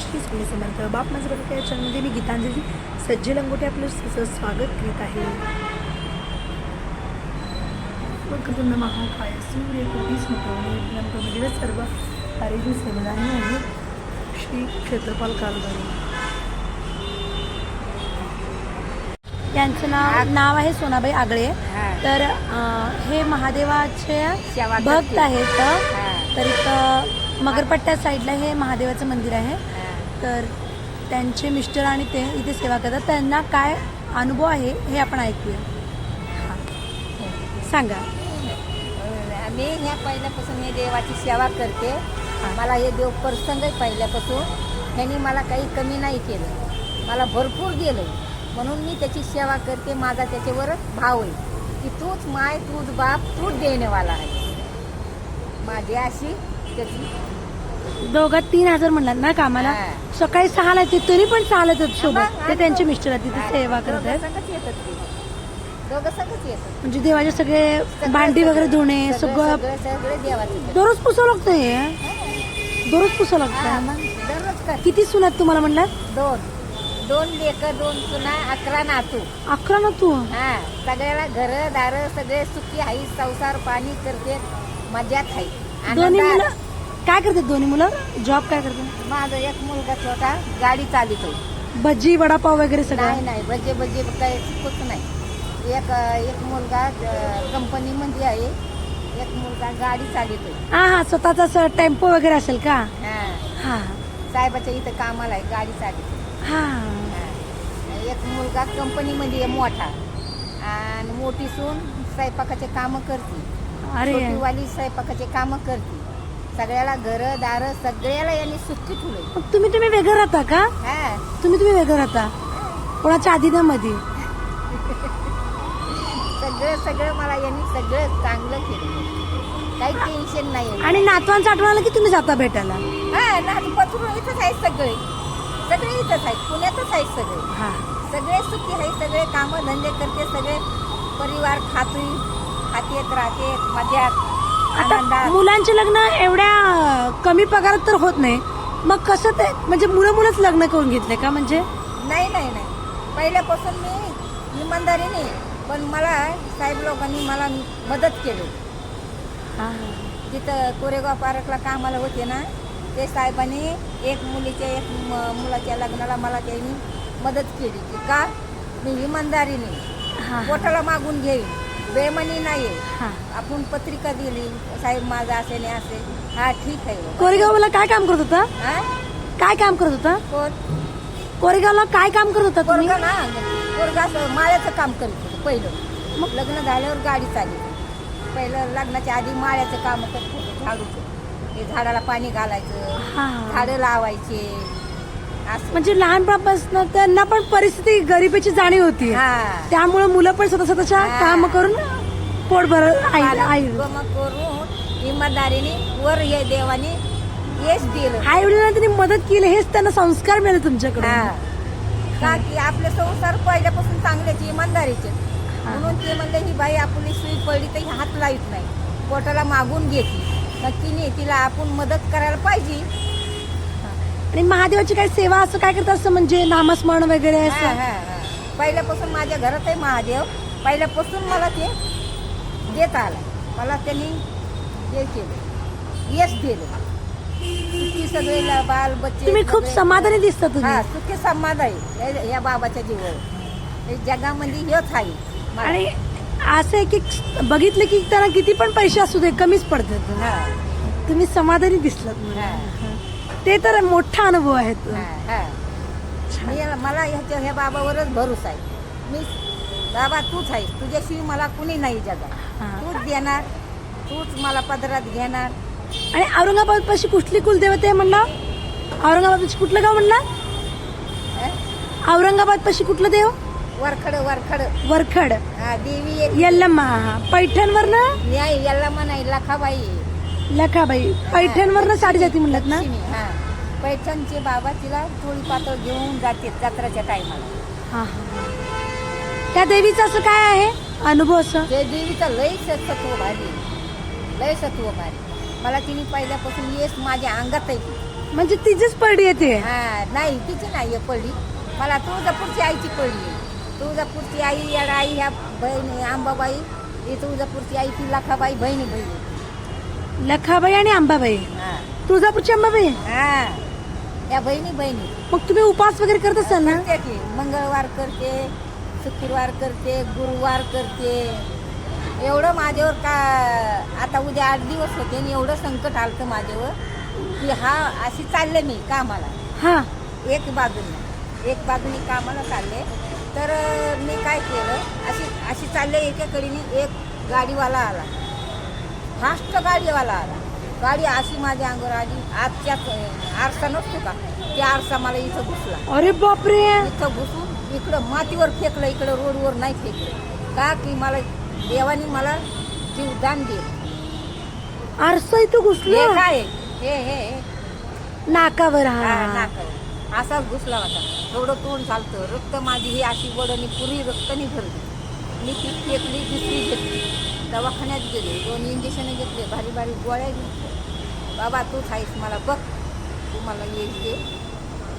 श्री स्वामी समर्थ बाप माझं बघा या चॅनलमध्ये मी गीतांजली सज्जे लंगोटे आपलं स- स्वागत करीत आहे वक्रतुंड महाकाय सूर्य मुखवणे लंकमध्ये सर्व आरोग्य समाधानी आहे श्री क्षेत्रपाल कालबाई यांचं नाव नाव आहे सोनाबाई आगळे. तर हे महादेवाचे भक्त. आहेत. तर इथं मगरपट्ट्या साईडला हे महादेवाचं मंदिर आहे तर त्यांचे मिस्टर आणि ते इथे सेवा करतात. त्यांना काय अनुभव आहे हे आपण ऐकूया. हा. सांगा. मी ह्या पहिल्यापासून हे देवाची सेवा करते. मला हे देव प्रसंग पहिल्यापासून. ह्यांनी मला काही कमी नाही केलं. मला भरपूर दिलं म्हणून मी त्याची सेवा करते. माझा त्याच्यावर भाव आहे की तूच माय तूच बाप तूच देणेवाला आहे माझी अशी त्याची दोघात तीन हजार म्हणलात ना कामाला. सकाळी सहाला येते तरी पण सहाला येतात सोबत ते त्यांचे मिस्टर आहेत तिथे सेवा करत आहेत म्हणजे देवाचे सगळे भांडी वगैरे धुणे सगळं दररोज पुसावं लागतं हे? दररोज पुसावं लागतं? किती सुनात तुम्हाला म्हणलात? दोन. दोन लेकर दोन सुना अकरा नातू. अकरा ना तू हा सगळ्याला घर दार सगळे सुखी आहे संसार पाणी करते मजात आहे दोन्ही काय करतात दोन्ही मुलं? जॉब काय करतात? माझा एक मुलगा छोटा गाडी चालितो भजी वडापाव वगैरे सगळं? नाही नाही बजे बजे काही कुछ नाही. एक एक मुलगा कंपनी मध्ये आहे. एक मुलगा गाडी चालितोय हा हा स्वतःचा असं टेम्पो वगैरे असेल का? हा. हा. साहेबाच्या इथं कामाला आहे गाडी चालितो हा. एक मुलगा कंपनीमध्ये आहे मोठा. आणि मोठी सून स्वयंपाकाचे कामं करते. अरे. छोटीवाली स्वयंपाकाचे कामं करते. सगळ्याला घर दार सगळ्याला यांनी सुखी ठेवलंय. मग तुम्ही तुम्ही वेगळं राहता का? हा. तुम्ही तुम्ही वेगळं राहता. कोणाच्या आधीनामध्ये सगळं सगळं मला यांनी सगळं चांगलं केलं. काही टेन्शन नाही आणि नातवांचं आठवण आलं की तुम्ही जाता भेटायला? हा नात इथंच आहेत सगळे. सगळे इथंच आहेत. पुण्यातच आहेत सगळे. हा. सगळे सुखी आहेत सगळे कामं धंदे करते सगळे परिवार खातोय. खातेत राहते मध्यात. आता आनंदात मुलांचे लग्न एवढ्या कमी पगारात तर होत नाही. मग कसं ते म्हणजे मुलं मुलंच लग्न करून घेतले का म्हणजे? नाही नाही नाही. पहिल्यापासून मी इमानदारीने पण मला साहेब लोकांनी मला मदत केली. तिथं कोरेगाव पार्कला कामाला होते ना ते साहेबांनी एक मुलीच्या एक म- मुलाच्या लग्नाला मला त्यांनी मदत केली की का? मी इमानदारीने हा, पोटाला मागून घेईन. बेमनी नाही हा. आपण पत्रिका दिली साहेब माझा असे नाही असे. हा ठीक आहे बाबा. कोरेगावला काय काम करत होता? हा? काय काम करत होता? कोण? कोरेगावला काय काम करत होता तुम्ही? पोरगा ना पोरगा असं माळ्याचं काम करत होतं पहिलं. मग? लग्न झाल्यावर गाडी चालली. पहिलं लग्नाच्या आधी माळ्याचं काम करत होतं झाडूचं. ते झाडाला पाणी घालायचं हा. झाडं लावायचे. म्हणजे लहानपणापासून त्यांना पण परिस्थिती गरिबीची जाणीव होती. हा. त्यामुळे मुलं पण स्वतः स्वतःच्या हा. काम करून पोट भर आई करून इमानदारीने वर हे देवाने यश दिलं. आई वडिलांना त्यांनी मदत केली हेच त्यांना संस्कार मिळाले तुमच्याकडे. का की आपले संसार पहिल्यापासून चांगल्याचे इमानदारीचे. म्हणून ते म्हणले ही बाई आपली सुई पडली तर ही हात लाईत नाही. पोटाला मागून घेते नक्की नाही तिला आपण मदत करायला पाहिजे. आणि महादेवाची काही सेवा असं काय करत असं म्हणजे नामस्मरण वगैरे हा, असं? हा, हा. पहिल्यापासून माझ्या घरात आहे महादेव. पहिल्यापासून मला ते देत आला. मला त्यांनी हे केलं. यश दिलं. सुखी सगळे ल- बाल बच्चे तुम्ही खूप सगळे- समाधानी दिसता हा तुम्ही सुखी समाध आहे या- या बाबाच्या जीवावर. हे जगामध्ये हेच आहे. मला. आणि असं आहे की बघितलं की त्यांना किती पण पैसे असू दे कमीच पडतात. हा, तुम्ही समाधानी दिसलात मला. हा, ते तर मोठा अनुभव आहे तो. हा. मी- मला ह्याच्या ह्या बाबावरच भरोसा आहे. मी बाबा तूच आहेस. तुझ्याशिवाय मला कुणी नाही जगात. हा. तूच देणार. तूच मला पदरात घेणार. आणि औरंगाबाद पाशी कुठली कुलदेवता आहे म्हणला? औरंगाबाद पाशी कुठलं गाव म्हणला? औरंगाबाद पाशी कुठलं देव? वरखड वरखड. वरखड. हा देवी यल्लम्मा. पैठणवर ना? नाही याला म्हणाय लखाबाई. लखाबाई पैठणवर ना साडी जाती म्हणलात ना? लक्ष्मी, हा. पैठणचे बाबा तिला थोडी पातळ घेऊन जाते जत्राच्या टायमाला हा, हा. त्या देवीचं असं काय आहे? अनुभव असं? ते देवीचं लय सत्व भारी लय सत्व भारी मला तिने पहिल्यापासून येस माझ्या अंगात आहे. म्हणजे तिचीच पडली येते हा नाही तिची नाही आहे पडली मला तुळजापूरची आईची पडली आहे. तुळजापूरची आई या आई ह्या बहिणी आंबाबाई ही तुळजापूरची आई ती लखाबाई बहिणी बहिणी. लखाबाई आणि अंबाबाई हा. तुळजापूरची अंबाबाई हा. या बहिणी बहिणी. मग तुम्ही उपास वगैरे करत असाल ना? करते की. मंगळवार करते शुक्रवार करते गुरुवार करते. एवढं माझ्यावर का आता उद्या आठ दिवस होते आणि एवढं संकट आलतं माझ्यावर की हा अशी चालले मी कामाला. हा. एक बाजूने एक बाजूने कामाला चालले. तर अं, मी काय केलं? अशी अशी चालले एकेकडीने एक गाडीवाला आला. फास्ट गाडीवाला आला. गाडी अशी माझ्या अंगावर आली. आजच्याच अं, आरसा नसतो का? त्या आरसा मला इथं घुसला. अरे बापरे! इथं घुसून इकडं मातीवर फेकलं इकडं रोडवर नाही फेकलं. का की मला देवाने मला जीवदान दे आरसा इथं घुसलं? काय? हे हे नाकावर हा, नाकावर. असाच घुसला होता. थोडं तोंड चालतं रक्त माझी ही अशी वडणी पुरी रक्तानी भरली मी ती फेकली दुसरी घेतली. दवाखान्यात गेले. दोन इंजेक्शन घेतले. भारी भारी गोळ्या घेतल्या. बाबा तूच आहेस मला बघ. तू मला येईल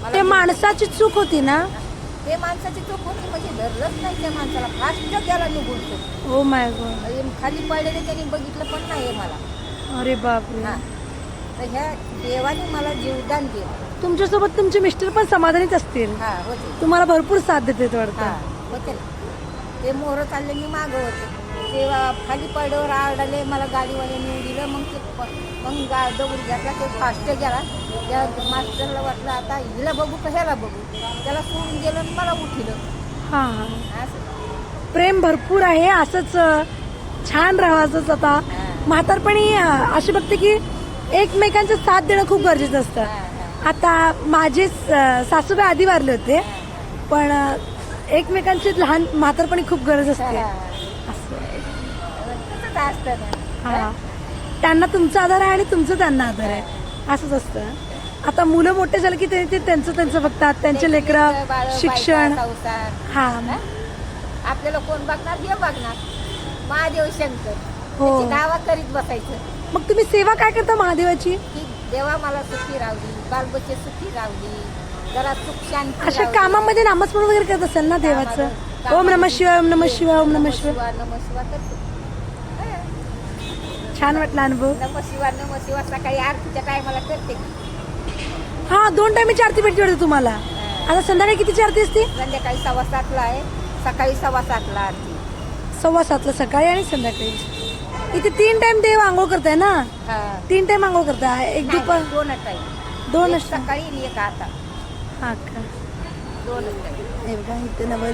मला ते माणसाची चूक होती ना? ते माणसाची चूक होती म्हणजे धरलंच नाही त्या माणसाला. फास्ट गेला. निघून तो ओ माय गॉड खाली पडलेले त्यांनी बघितलं पण नाही मला. अरे बापरे. हा. तर ह्या देवाने मला जीवदान दिलं. तुमच्यासोबत तुमचे मिस्टर पण समाधानीच असतील. हा होते. तुम्हाला भरपूर साथ देते हा वाटतं होते ना. ते मोहरं चालले मी मागं होते. तेव्हा खाली पडल्यावर आरडाले मला गाडीवाल्याने दिलं मग ते मग गा दगड घातला ते फास्ट गेला त्या मास्टरला वाटलं आता हिला बघू का ह्याला बघू त्याला सोडून गेलं आणि मला उठिलं हा हा असं प्रेम भरपूर आहे असंच अं, छान राहायचंच आता. म्हातारपणी अं, अशी बघते की एकमेकांचा साथ देणं खूप गरजेचं असतं. आता माझे सासूबाई आधी वारले होते पण अं, एकमेकांची लहान म्हातारपणी खूप गरज असते. असं. असतं हा. त्यांना तुमचा आधार आहे आणि तुमचं त्यांना आधार आहे. असंच असतं. आता मुलं मोठे झाले की ते ते त्यांचं त्यांचं बघतात. त्यांचे लेकरं शिक्षण. हा? आपल्याला कोण बघणार? हे बघणार. महादेव शंकर. हो. दावा करीत बसायचं. मग तुम्ही सेवा काय करता महादेवाची? की देवा मला सुखी रावली बालबच्चे सुखी रावली जरा सुख शांती अशा. कामामध्ये नामस्मरण वगैरे करत असेल ना देवाचं? ओम नम शिवाय ओम नम शिवाय ओम नम शिवाय शिवाय नम शिवाय करते. छान वाटला अनुभव. नम शिवाय नम शिवाय सकाळी आरतीच्या टायमाला करते हा दोन टाइमची आरती भेटली वाटते तुम्हाला. आता संध्याकाळी कितीची आरती असते? संध्याकाळी सव्वा सातला आहे. सकाळी सव्वा सातला आरती. सव्वा सातला सकाळी आणि संध्याकाळी. इथे तीन टाइम देव आंघोळ करताय ना? हा. तीन टाइम आंघोळ करताय. एक नाही, दुपार दोनच टाईम दोन एक सकाळी आणि एक आता. हा का? दोनच टाईम हे बघा इथे नव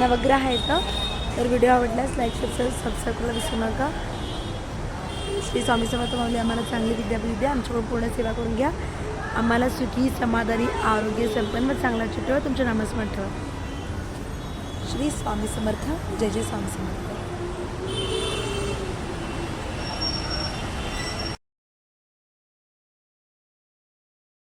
नवग्रह आहेत. तर व्हिडिओ आवडल्यास लाईक सबस्क्राईब सबस्क्राईब करायला विसरू नका. श्री स्वामी समर्थ माऊली आम्हाला चांगली विद्यापीठ द्या. आमच्याकडून पूर्ण सेवा करून घ्या. आम्हाला सुखी समाधानी आरोग्य संपन्न चांगला ठेवा. तुमच्या नामस्मरण ठेवा. श्री स्वामी समर्थ. जय जय स्वामी समर्थ.